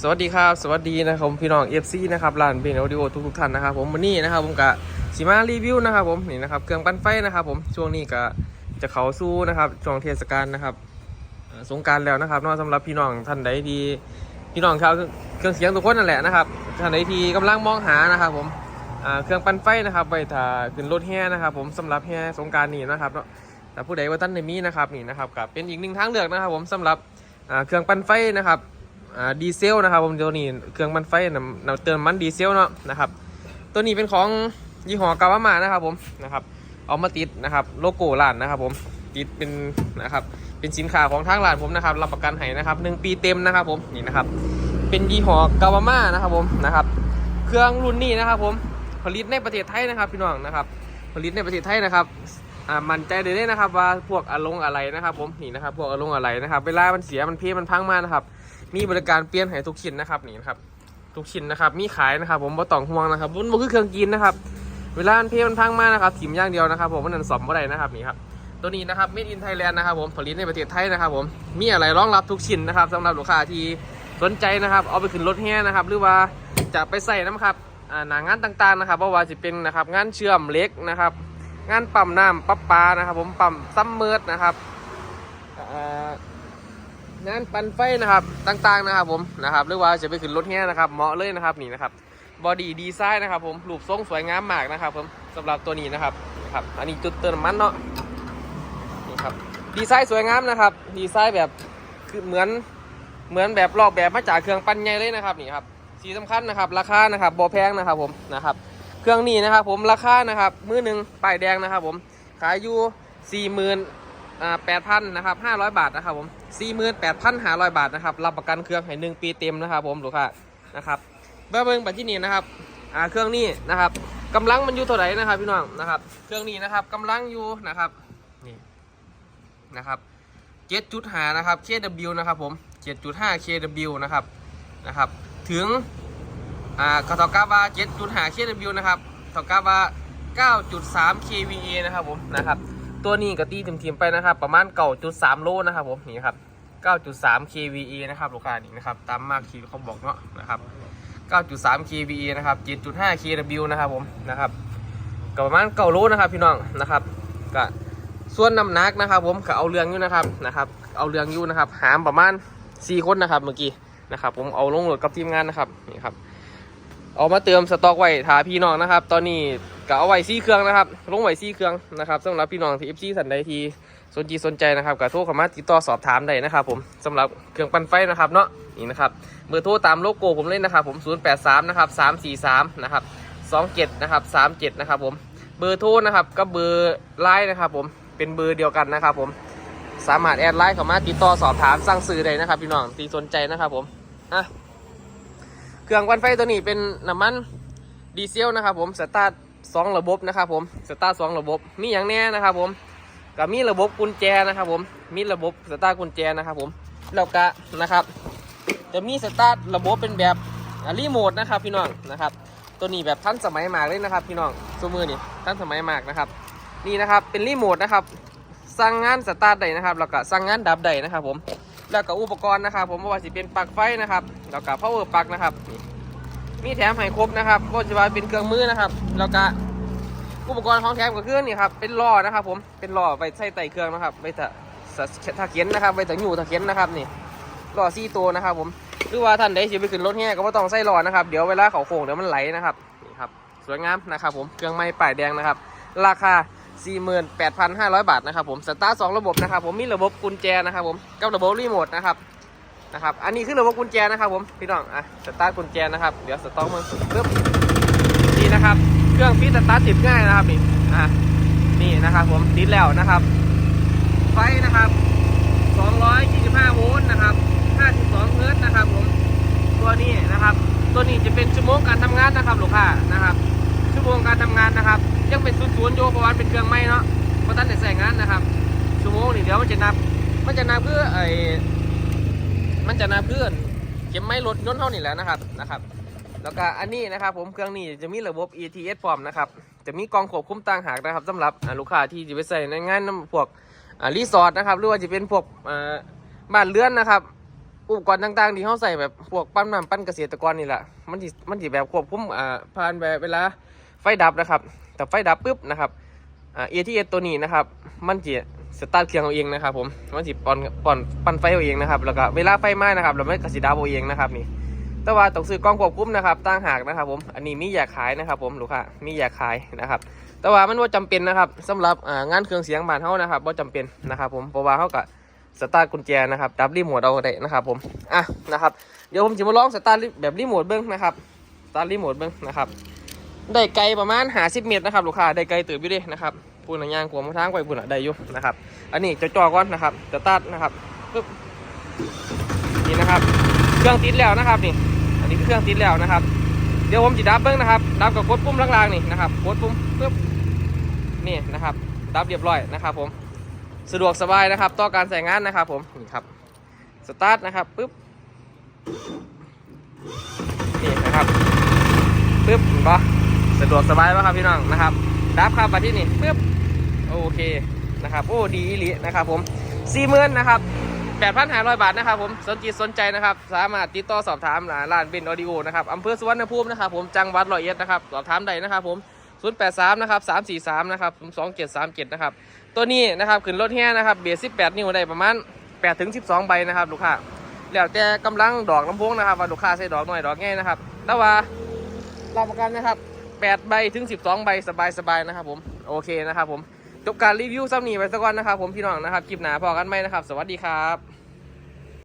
สวัสดีครับ สวัสดีนะครับพี่น้อง FC นะครับร้านเบนออดิโอทุกทุกๆท่านนะครับผมวันนี้นะครับผมกะสิมารีวิวนะครับผมนี่นะครับเครื่องปั้นไฟนะครับผมช่วงนี้ก็จะเข้าสู้นะครับช่วงเทศกาลนะครับสงการแล้วนะครับนอกสำหรับพี่น้องท่านใดที่พี่น้องชาวเครื่องเสียงทุกคนนั่นแหละนะครับท่านใดที่กำลังมองหานะครับผมเครื่องปั้นไฟนะครับไว้ถ้าขึ้นรถแห่นะครับผมสำหรับแห่สงการนี่นะครับเนาะแต่ผู้ใดว่าท่านในมีนะครับนี่นะครับกับเป็นอีกหนึ่งทางเลือกนะครับผมสำหรับเครื่องปั้นไฟนะครับ ดีเซลนะครับผมตัวนี้เครื่องมันไฟนำนำเติมมันดีเซลเนาะนะครับ ตัวนี้เป็นของยี่ห้อกาวามานะครับผมนะครับเอามาติดนะครับโลโก้ร้านนะครับ ผมติดเป็นนะครับเป็นสินค้าของทางร้านผมนะครับรับประกันให้นะครับหนึ่งปีเต็มนะครับผมนี่นะครับเป็นยี่ห้อกาวามานะครับผมนะครับ เครื่องรุ่นนี้นะครับ ผมผลิตในประเทศไทยนะครับพี่น้องนะครับ ผลิตในประเทศไทยนะครับมันใจเลยได้นะครับว่าพวกอะลงอะไรนะครับ ผมนี่นะครับ พวกอะลงอะไรนะครับ เวลามันเสียมันเพมันพังมานะครับ มีบริการเปลี่ยนให้ทุกชิ้นนะครับนี่นะครับทุกชิ้นนะครับ มีขายนะครับ ผมบ่ต้องห่วงนะครับมันบ่คือเครื่องกินนะครับ เวลามันเพมันพังมากนะครับถิ่มย่างเดียวนะครับ ผมมันนั่นสอมบ่ได้นะครับนี่ครับตัวนี้นะครับ Made in Thailand นะครับ ผมผลิตในประเทศไทยนะครับ ผมมีอะไรรองรับทุกชิ้นนะครับสำหรับลูกค้าที่สนใจนะครับ เอาไปขึ้นรถแห่นะครับ หรือว่าจะไปใส่น้ำครับหนางานต่างๆนะครับเพราะว่าจะเป็นนะครับงานเชื่อมเล็กนะครับ งานปั๊มน้ำปั๊บปลานะครับ ผมปั๊มซัมเมอร์นะครับ งานปั่นไฟนะครับต่างๆนะครับผมนะครับหรือว่าจะไปขึ้นรถแห่นะครับเหมาะเลยนะครับนี่นะครับบอดี้ดีไซน์นะครับผมรูปทรงสวยงามมากนะครับผมสำหรับตัวนี้นะครับนะครับอันนี้จุดเติมน้ำมันเนาะนี่ครับดีไซน์สวยงามนะครับดีไซน์แบบคือเหมือนเหมือนแบบลอกแบบมาจากเครื่องปั้นใหญ่เลยนะครับนี่ครับสีสำคัญนะครับ ราคานะครับบอแพงนะครับผมนะครับ เครื่องนี้นะครับผมราคานะครับมือหนึ่งป้ายแดงนะครับผมขายอยู่สี่หมื่น แปดพันนะครับห้าร้อยบาทนะครับผมสี่หมื่นแปดพันห้าร้อยบาทนะครับรับประกันเครื่องให้หนึ่งปีเต็มนะครับผมลูกค้านะครับเบื้องเบื้องปัจจุบันนี้นะครับอ่าเครื่องนี้นะครับกำลังมันอยู่เท่าไหร่นะครับพี่น้องนะครับ เครื่องนี้นะครับกำลังอยู่นะครับนี่นะครับเจ็ดจุดห้านะครับ kW นะครับผมเจ็ดจุดห้า kW นะครับนะครับ ถึงอ่ากเท่ากับาเจ็ดจุดห้า kW นะครับเท่ากับว่าเก้าจุดสาม kVA นะครับผมนะครับ ตัวนี้ก็ตีเต็มๆไปนะครับ ประมาณเก่าจุดสามโลนะครับผมนี่ครับเก้าจุดสาม kVA นะครับลูกค้านี่นะครับตามมากที่เขาบอกเนาะนะครับเก้าจุดสาม kVA นะครับเจ็ดจุดห้า kW นะครับผมนะครับก็ประมาณเก่าโลนะครับพี่น้องนะครับก็ส่วนน้ำหนักนะครับ ผมก็เอาเรื่องอยู่นะครับนะครับ เอาเรื่องอยู่นะครับ หามประมาณสี่คนนะครับเมื่อกี้นะครับ ผมเอาลงรถกับทีมงานนะครับนี่ครับ เอามาเติมสต็อกไว้ถาพี่น้องนะครับ ตอนนี้ก็เอาไว้ซี่เครื่องนะครับ ลงไว้ซี่เครื่องนะครับสำหรับพี่น้องที่เอฟซีสันใดทีสนใจสนใจนะครับก็โทรเข้ามาติดต่อสอบถามได้นะครับผมสำหรับเครื่องปั่นไฟนะครับเนาะนี่นะครับเบอร์โทรตามโลโก้ผมเลยนะครับผม083นะครับ343นะครับ27นะครับ37นะครับผมเบอร์โทรนะครับก็เบอร์ไลน์นะครับผมเป็นเบอร์เดียวกันนะครับผมสามารถแอดไลน์เข้ามาติดต่อสอบถามสั่งซื้อได้นะครับพี่น้องที่สนใจนะครับผมอะ เครื่องวันไฟตัวนี้เป็นน้ำมันดีเซลนะครับผม สตาร์ทสองระบบนะครับผม สตาร์ทสองระบบ มีอย่างแน่นะครับผมก็มีระบบกุญแจนะครับผม มีระบบสตาร์ทกุญแจนะครับผม แล้วก็นะครับ จะมีสตาร์ทระบบเป็นแบบรีโมทนะครับพี่น้องนะครับ ตัวนี้แบบทันสมัยมากเลยนะครับ พี่น้องสมือนี่ทันสมัยมากนะครับ นี่นะครับเป็นรีโมทนะครับ สั่งงานสตาร์ทได้นะครับ แล้วก็สั่งงานดับได้นะครับผม แล้วก็อุปกรณ์นะครับ ผมว่าจะเป็นปลั๊กไฟนะครับแล้วก็ power plug นะครับมีแถมให้ครบนะครับก็จะว่าเป็นเครื่องมือนะครับ แล้วก็อุปกรณ์ของแถมก็คือนี่ครับเป็นล้อนะครับผมเป็นล้อไว้ใส่ไต่เครื่องนะครับไว้ถ้าถ้าเขียนนะครับไว้ถ้าอยู่ถ้าเขียนนะครับนี่ล้อซี่ตัวนะครับ ผมหรือว่าท่านใดที่ไปขึ้นรถแห่ก็ไม่ต้องใส่ล้อนะครับเดี๋ยวเวลาเขาโค้งเดี๋ยวมันไหลนะครับนี่ครับสวยงามนะครับ ผมเครื่องไม้ป้ายแดงนะครับ ราคา 48,500 บาทนะครับผมสตาร์ทสองระบบนะครับผมมีระบบกุญแจนะครับผมกับระบบรีโมทนะครับนะครับอันนี้คือระบบกุญแจนะครับผมพี่น้องอะสตาร์ทกุญแจนะครับเดี๋ยวสต็อกมันปึ๊บนี่นะครับเครื่องฟีสตาร์ทติดง่ายนะครับนี่อะนี่นะครับผมติดแล้วนะครับ ไฟนะครับ 225โวลต์นะครับ52เฮิร์ตนะครับผมตัวนี้นะครับ ตัวนี้จะเป็นชั่วโมงการทำงานนะครับลูกค้านะครับ ชั่วโมงการทำงานนะครับ ยังเป็นศูนย์ศูนย์โยเพราะว่าเป็นเครื่องไม้เนาะเพราะท่านได้ใส่งานนะครับชั่วโมงนี่เดี๋ยวมันจะนับ มันจะนับเพื่อไอ้มันจะนับเพื่อนเข็มไม้รถยนต์เท่านี่แหล้วนะครับนะครับ แล้วก็อันนี้นะครับ ผมเครื่องนี้จะมีระบบ ETS พร้อมนะครับจะมีกองควบคุมต่างหากนะครับสำหรับลูกค้าที่จะไปใส่ในงานพวกรีสอร์ทนะครับหรือว่าจะเป็นพวกบ้านเรือนนะครับอุปกรณ์ต่างๆ ที่เขาใส่แบบพวกปั้นน้ำปั้นเกษตรกรนี่แหละมันสิมันสิแบบควบคุมผ่านแบบเวลา ไฟดับนะครับ แต่ไฟดับปุ๊บนะครับเอ่า ATS ตัวนี้นะครับ มันจะสตาร์ทเครื่องเอาเองนะครับ ผมมันสิปอนปอนปั่นไฟเอาเองนะครับ แล้วก็เวลาไฟไหม้นะครับเราไม่กระสิดับเอาเองนะครับนี่ แต่ว่าต้องซื้อกล้องควบคุมนะครับตั้งหากนะครับ ผม อันนี้มีอยากขายนะครับ ผมลูกค้ามีอยากขายนะครับ แต่ว่ามันว่าจำเป็นนะครับสำหรับงานเครื่องเสียงบ้านเฮานะครับว่าจำเป็นนะครับ ผมเพราะว่าเฮาก็สตาร์ทกุญแจนะครับดับรีโมทเอาได้นะครับ ผมอะนะครับ เดี๋ยวผมจะมาลองสตาร์ทแบบรีโมทเบิ้งนะครับสตาร์ทรีโมทเบิ้งนะครับ ได้ไกลประมาณ50เมตรนะครับลูกค้าได้ไกลตื่นอยู่เดินะครับปูนยางขวมาทางไปปูนอะได้อยู่นะครับ อันนี้จะจอก่อนนะครับสตาร์ทนะครับปึ๊บนี่นะครับ เครื่องติดแล้วนะครับนี่อันนี้คือเครื่องติดแล้วนะครับ เดี๋ยวผมจะดับเบิ้งนะครับดับกับกดปุ่มล่างๆนี่นะครับกดปุ่มปึ๊บนี่นะครับดับเรียบร้อยนะครับผมสะดวกสบายนะครับ ต่อการใส่งานนะครับ ผมนี่ครับสตาร์ทนะครับปึ๊บนี่นะครับปึ๊บเห็นปะ สะดวกสบายปะครับพี่น้องนะครับดับครับมาที่นี่ปึ๊บโอเคนะครับโอ้ดีอีหลีนะครับผมสี่หมื่นนะครับ8,500บาทนะครับผมสนใจสนใจนะครับ สามารถติดต่อสอบถามร้านเบนออดิโอนะครับอำเภอสุวรรณภูมินะครับผมจังหวัดร้อยเอ็ดนะครับสอบถามได้นะครับผม083นะครับ343นะครับ2737นะครับตัวนี้นะครับขึ้นรถแห่นะครับเบียร์18นิ้วได้ประมาณ8ถึง12ใบนะครับลูกค้าแล้วแต่กำลังดอกลำโพงนะครับว่าลูกค้าใส่ดอกหน่อยดอกง่ายนะครับแต่ว่ารับประกันนะครับ 8 ใบถึง 12 ใบสบายๆนะครับผมโอเคนะครับผมจบการรีวิวซ้ำนี้ไปสักวันนะครับผมพี่น้องนะครับคลิปหนาพอกันไหมนะครับ สวัสดีครับ